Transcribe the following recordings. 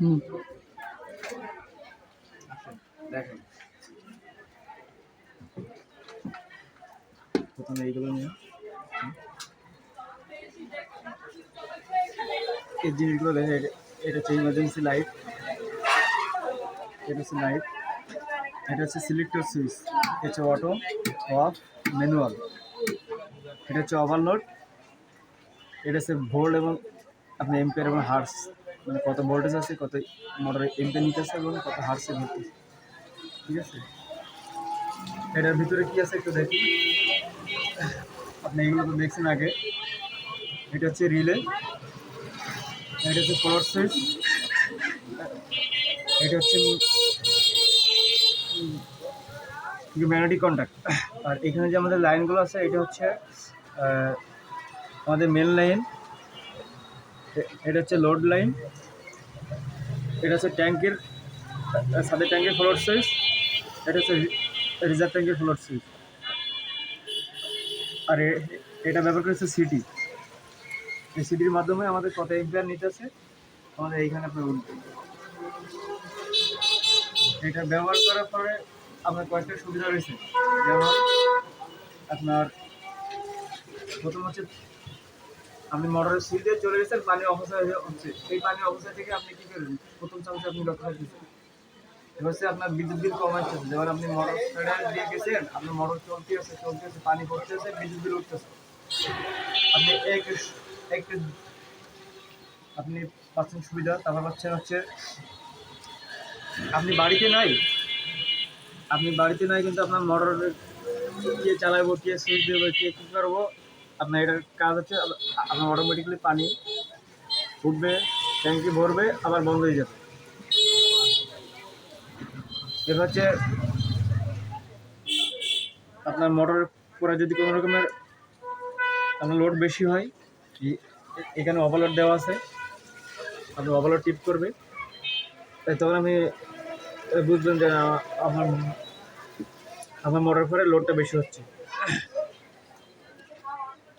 হুম। এইগুলো নিয়ে। জিনিসগুলো দেখে এটা- হচ্ছে ইমার্জেন্সি লাইট এটা হচ্ছে লাইট এটা হচ্ছে সিলেক্টর সুইচ এটা হচ্ছে অটো অফ ম্যানুয়াল এটা হচ্ছে ওভারলোড এটা হচ্ছে ভোল্ট এবং আপনি এম্পিয়ার এবং হার্স মানে কত ভোল্টেজ আছে, কত মোটর এম্পিয়ার নিতেছে এবং কত হার্সে ধরতেছে ঠিক আছে? এটার ভিতরে কি আছে একটু দেখি আপনি এগুলো তো দেখছেন আগে। এটা হচ্ছে রিলে এটা হচ্ছে ফ্লোর সুইচ এটা হচ্ছে ম্যাগনেটিক কন্ট্যাক্ট আর এখানে যে আমাদের লাইনগুলো আছে, এটা হচ্ছে আমাদের মেন লাইন এটা হচ্ছে লোড লাইন এটা হচ্ছে ট্যাঙ্কের সাথে ট্যাঙ্কের ফ্লোর সুইচ এটা হচ্ছে রিজার্ভ ট্যাঙ্কের ফ্লোর সুইচ আর এটা ব্যবহার করেছে সিটি এই সিটির মাধ্যমে আমাদের কত এম্পিয়ার নিতেছে আমাদের এইখানে আপনার এটা ব্যবহার করার পরে আপনার কয়েকটা সুবিধা রয়েছে। যেমন আপনার প্রথম হচ্ছে আপনি মোটরের সুইচ দিয়ে চলে গেছেন, পানি হয়ে- হচ্ছে। এই পানি অপচয় থেকে আপনি কি করবেন প্রথম চান্সে আপনি লক্ষ্য রাখতেছেন হচ্ছে আপনার বিদ্যুৎ বিল কমাচ্ছে। যেমন আপনি মোটর দিয়ে গেছেন, আপনার মোটর চলতে আছে চলতে আছে, পানি পড়তেছে বিদ্যুৎ বিল উঠতেছে। আপনি এক এক আপনি পাচ্ছেন সুবিধা, তারপর পাচ্ছেন হচ্ছে আপনি বাড়িতে নাই। আপনি বাড়িতে নাই কিন্তু আপনার মোটর কে চালাবো কে সুইচ দেবো কে কী করব? আপনার এটার কাজ হচ্ছে আপ- আপনার অটোমেটিক্যালি পানি উঠবে ট্যাঙ্কি ভরবে, আবার বন্ধ হয়ে যাবে। এবার হচ্ছে আপনার মোটর পরে যদি কোনো রকমের আপনার লোড বেশি হয় এখানে ওভারলোড দেওয়া আছে, আপনি ওভারলোড টিপ করবে। তাই তখন আমি বুঝবেন যে আমার আমার মোটর পরে লোডটা বেশি হচ্ছে।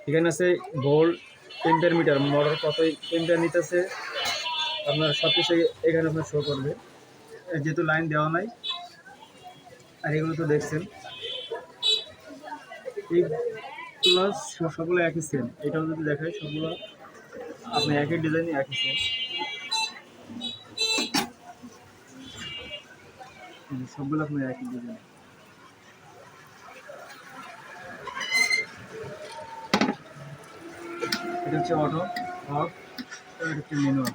এখানে আছে ভোল্ট টেম্পার মিটার মোটর কত টেম্পার নিতেছে। আপনার সব কিছু এখানে আপনার শো করবে। যেহেতু লাইন দেওয়া নাই, আর এগুলো তো দেখছেন। এই প্লাস সবগুলো একই সেম এটাও যদি দেখায় সবগুলো আপনি একই ডিজাইন একই সেম সবগুলো আপনার একই ডিজাইন এটা হচ্ছে অটো অফ এটা হচ্ছে ম্যানুয়াল